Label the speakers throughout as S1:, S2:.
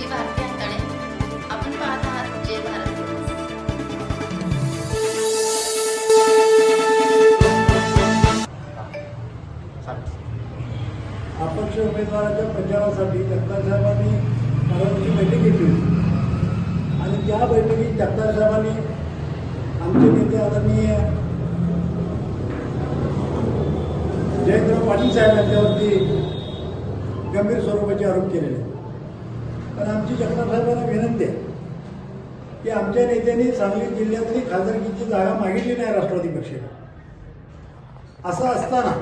S1: मी अपक्ष उमेदवाराच्या प्रचारासाठी जगतार साहेबांनी परवानगी बैठक घेतली आणि त्या बैठकीत जगतार साहेबांनी आमचे नेते आदरणीय जयंतराव पाटील साहेब यांच्यावरती गंभीर स्वरूपाचे आरोप केलेले पण आमची जगतासाहेबांना विनंती आहे की आमच्या नेत्यांनी सांगली जिल्ह्यातली खासदारकीची जागा मागितली नाही राष्ट्रवादी पक्षाने. असं असताना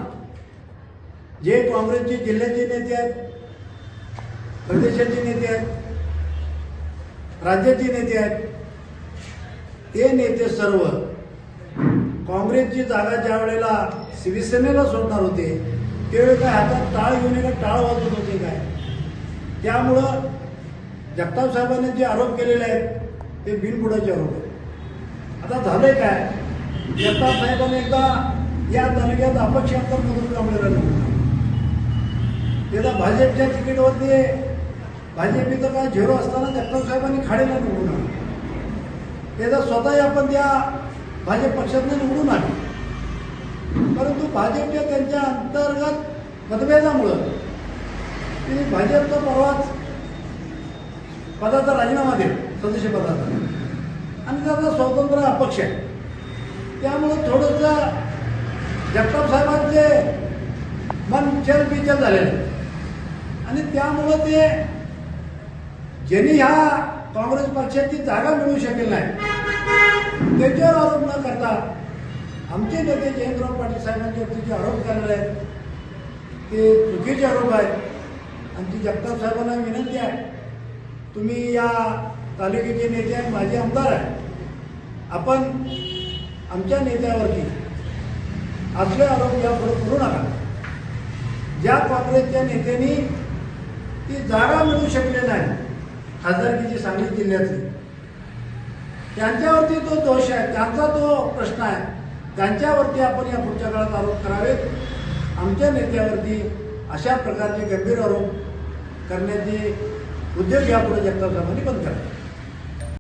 S1: जे काँग्रेसचे जिल्ह्याचे नेते आहेत प्रदेशाचे नेते आहेत राज्याचे नेते आहेत ते नेते सर्व काँग्रेसची जागा ज्या वेळेला शिवसेनेला सोडणार होते त्यावेळी काय हातात टाळ घेऊन एका टाळ वाजवत होते काय? त्यामुळं जगताप साहेबांनी जे आरोप केलेले आहेत ते बिनबुडाचे आरोप आहेत. आता झालंय काय? जगताप साहेबांनी एकदा या तालुक्यात अपक्ष अंतर्मधून कामले राहिले त्याचा भाजपच्या तिकीटवरती भाजपीचं काय झेरो असताना जगताप साहेबांनी खाडेला निवडून आले त्याचा स्वतःही आपण त्या भाजप पक्षातनं निवडून आले परंतु भाजपच्या त्यांच्या अंतर्गत मतभेदामुळं त्यांनी भाजपचा प्रवास पदाचा राजीनामा दिला सदस्य पदाचा. आणि त्याचा स्वतंत्र अपक्ष आहे. त्यामुळं थोडंसं जगताप साहेबांचे मन चलबिचल झालेलं आणि त्यामुळं ते ज्यांनी ह्या काँग्रेस पक्षाची जागा मिळू शकेल नाही त्याच्यावर आरोप न करता आमचे नेते जयंतराव पाटील साहेबांच्यावरती जे आरोप करणार आहेत. ते चुकीचे आरोप आहेत. आमची जगताप साहेबांना विनंती आहे. तुम्ही या तालुक्याचे नेते आहेत माझे आमदार आहे. आपण आमच्या नेत्यावरती असले आरोप यापुढे करू नका. ज्या काँग्रेसच्या नेत्यांनी ती जागा मिळू शकले नाही खासदारकीची सांगली जिल्ह्यातली त्यांच्यावरती तो दोष आहे. त्यांचा तो प्रश्न आहे. त्यांच्यावरती आपण या पुढच्या काळात आरोप करावेत. आमच्या नेत्यावरती अशा प्रकारचे गंभीर आरोप करण्याची उद्योग यापुढे जगताप साहेबांनी म्हणजे बंद